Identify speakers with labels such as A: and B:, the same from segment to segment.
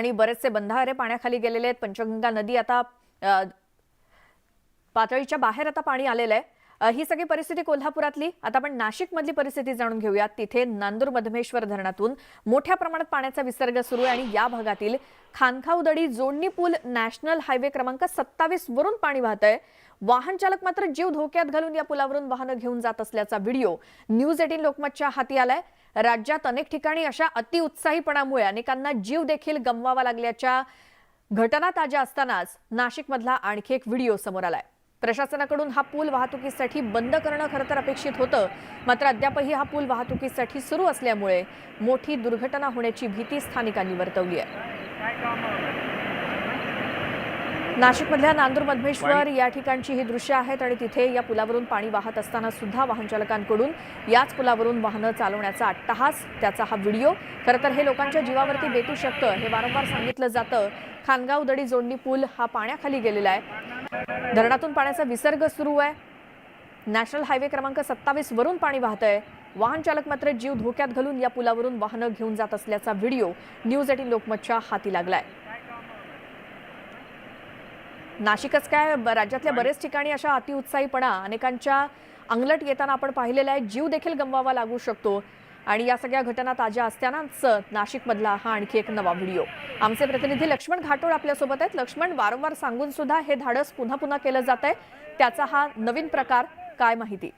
A: आणि बरेचसे बंधारे पाण्याखाली गेलेले आहेत. पंचगंगा नदी आता पातळीच्या बाहेर आता पाणी आलेलं आहे. ही सगळी परिस्थिती कोल्हापुरातली. आता आपण नाशिकमधली परिस्थिती जाणून घेऊयात तिथे नांदूर मधमेश्वर धरणातून मोठ्या प्रमाणात पाण्याचा विसर्ग सुरू आहे आणि या भागातील खानखावदडी जोडणी पूल नॅशनल हायवे क्रमांक सत्तावीस वरून पाणी वाहत आहे वाहन चालक मात्र जीव धोक्यात घालून या पुलावरून वाहनं घेऊन जात असल्याचा व्हिडिओ न्यूज एटीन लोकमतच्या हाती आलाय. राज्यात अनेक ठिकाणी अशा अतिउत्साहीपणामुळे अनेकांना जीव देखील गमवावा लागल्याच्या घटना ताज्या असतानाच नाशिकमधला आणखी एक व्हिडिओ समोर आलाय. प्रशासनाकडून हा पूल वाहतुकीसाठी बंद करणं खरं तर अपेक्षित होतं. मात्र अद्यापही हा पूल वाहतुकीसाठी सुरू असल्यामुळे मोठी दुर्घटना होण्याची भीती स्थानिकांनी वर्तवली आहे? नाशिकमधल्या नांदूर मधमेश्वर या ठिकाणची ही दृश्य आहेत आणि तिथे या पुलावरून पाणी वाहत असताना सुद्धा वाहन चालकांकडून याच पुलावरून वाहनं चालवण्याचा अट्टहास त्याचा हा व्हिडिओ. खरं तर हे लोकांच्या जीवावरती बेतू शकतं हे वारंवार सांगितलं जातं. खानगाव दडी जोडणी पूल हा पाण्याखाली गेलेला आहे. धरणातून पाण्याचा विसर्ग सुरू आहे. नॅशनल हायवे क्रमांक सत्तावीस वरून पाणी वाहतंय वाहन चालक मात्र जीव धोक्यात घालून या पुलावरून वाहनं घेऊन जात असल्याचा व्हिडिओ न्यूज एटीन लोकमतच्या हाती लागलाय. नाशिकच काय राज्यातल्या बरेच ठिकाणी अशा अतिउत्साहीपणा अनेकांच्या अंगलट येताना आपण पाहिलेला आहे जीव देखील गमवावा लागू शकतो. आणि या सगळ्या घटना ताज्या असतानाच नाशिकमधला हा आणखी एक नवा व्हिडिओ. आमचे प्रतिनिधी लक्ष्मण घाटोळ आपल्यासोबत आहेत. लक्ष्मण वारंवार सांगून सुद्धा हे धाडस पुन्हा पुन्हा केलं जात आहे त्याचा हा नवीन प्रकार काय माहिती?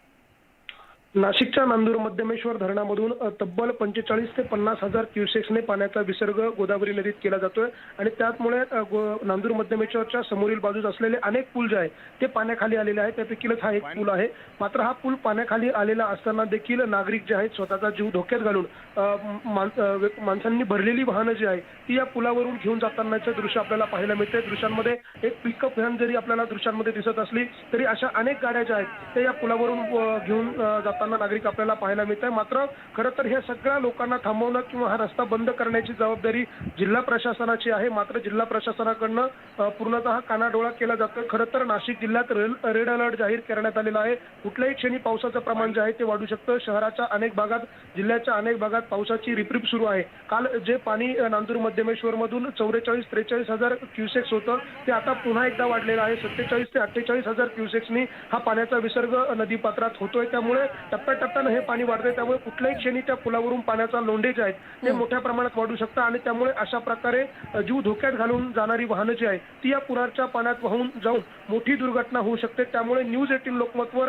B: नाशिकच्या नांदूर मध्यमेश्वर धरणामधून तब्बल पंचेचाळीस ते पन्नास हजार क्युसेक्सने पाण्याचा विसर्ग गोदावरी नदीत केला जातोय. आणि त्यामुळे नांदूर मध्यमेश्वरच्या समोरील बाजूस असलेले अनेक पूल जे आहेत ते पाण्याखाली आलेले आहेत. त्यापैकीच हा एक पूल आहे. मात्र हा पूल पाण्याखाली आलेला असताना देखील नागरिक जे आहेत स्वतःचा जीव धोक्यात घालून माणसांनी भरलेली वाहनं जी आहेत ती या पुलावरून घेऊन जातानाचं दृश्य आपल्याला पाहायला मिळते दृश्यांमध्ये एक पिकअप व्हॅन जरी आपल्याला दृश्यांमध्ये दिसत असली तरी अशा अनेक गाड्या ज्या आहेत त्या या पुलावरून घेऊन जातात जाताना नागरिक आपल्याला पाहायला मिळत आहे मात्र खरं तर हे सगळ्या लोकांना थांबवणं किंवा हा रस्ता बंद करण्याची जबाबदारी जिल्हा प्रशासनाची आहे. मात्र जिल्हा प्रशासनाकडनं पूर्णतः कानाडोळा केला जातो खरं तर नाशिक जिल्ह्यात रेड अलर्ट जाहीर करण्यात आलेला आहे. कुठल्याही क्षणी पावसाचं प्रमाण जे आहे ते वाढू शकतं. शहराच्या अनेक भागात जिल्ह्याच्या अनेक भागात पावसाची रिपरिप सुरू आहे. काल जे पाणी नांदूर मध्यमेश्वर मधून चौवेचाळीस त्रेचाळीस हजार क्युसेक्स होतं ते आता पुन्हा एकदा वाढलेलं आहे. सत्तेचाळीस ते अठ्ठेचाळीस हजार क्युसेक्सनी हा पाण्याचा विसर्ग नदीपात्रात होतोय. त्यामुळे टप्प्याटप्प्यानं हे पाणी वाढतंय. त्यामुळे कुठल्याही क्षणी त्या पुलावरून पाण्याचा लोंढे जे आहेत ते मोठ्या प्रमाणात वाढू शकतं आणि त्यामुळे अशा प्रकारे जीव धोक्यात घालून जाणारी वाहनं जी आहेत ती या पुराच्या पाण्यात वाहून जाऊन मोठी दुर्घटना होऊ शकते. त्यामुळे न्यूज एटीन लोकमतवर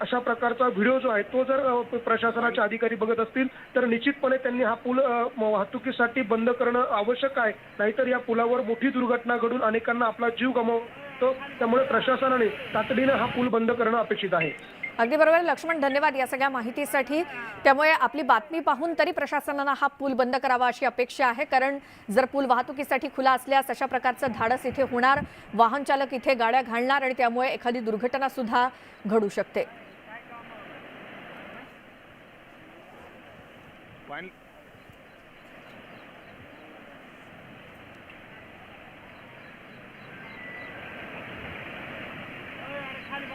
B: अशा प्रकारचा व्हिडिओ जो आहे तो जर प्रशासनाचे अधिकारी बघत असतील तर निश्चितपणे त्यांनी हा पूल वाहतुकीसाठी बंद करणं आवश्यक आहे. नाहीतर या पुलावर मोठी दुर्घटना घडून अनेकांना आपला जीव गमावतो. त्यामुळे प्रशासनाने तातडीनं हा पूल बंद करणं अपेक्षित आहे.
A: अगदी बरोबर. लक्ष्मण धन्यवाद. धन्यवाद या सगळ्या माहितीसाठी. त्यामुळे आपली बातमी पाहून तरी प्रशासनानं हा पूल बंद करावा अशी अपेक्षा आहे. कारण जर पूल वाहतुकीसाठी खुला असल्यास अशा प्रकारचं धाडस इथे होणार. वाहन चालक इथे गाड्या घालणार आणि त्यामुळे एखादी दुर्घटना सुद्धा घडू शकते. खाली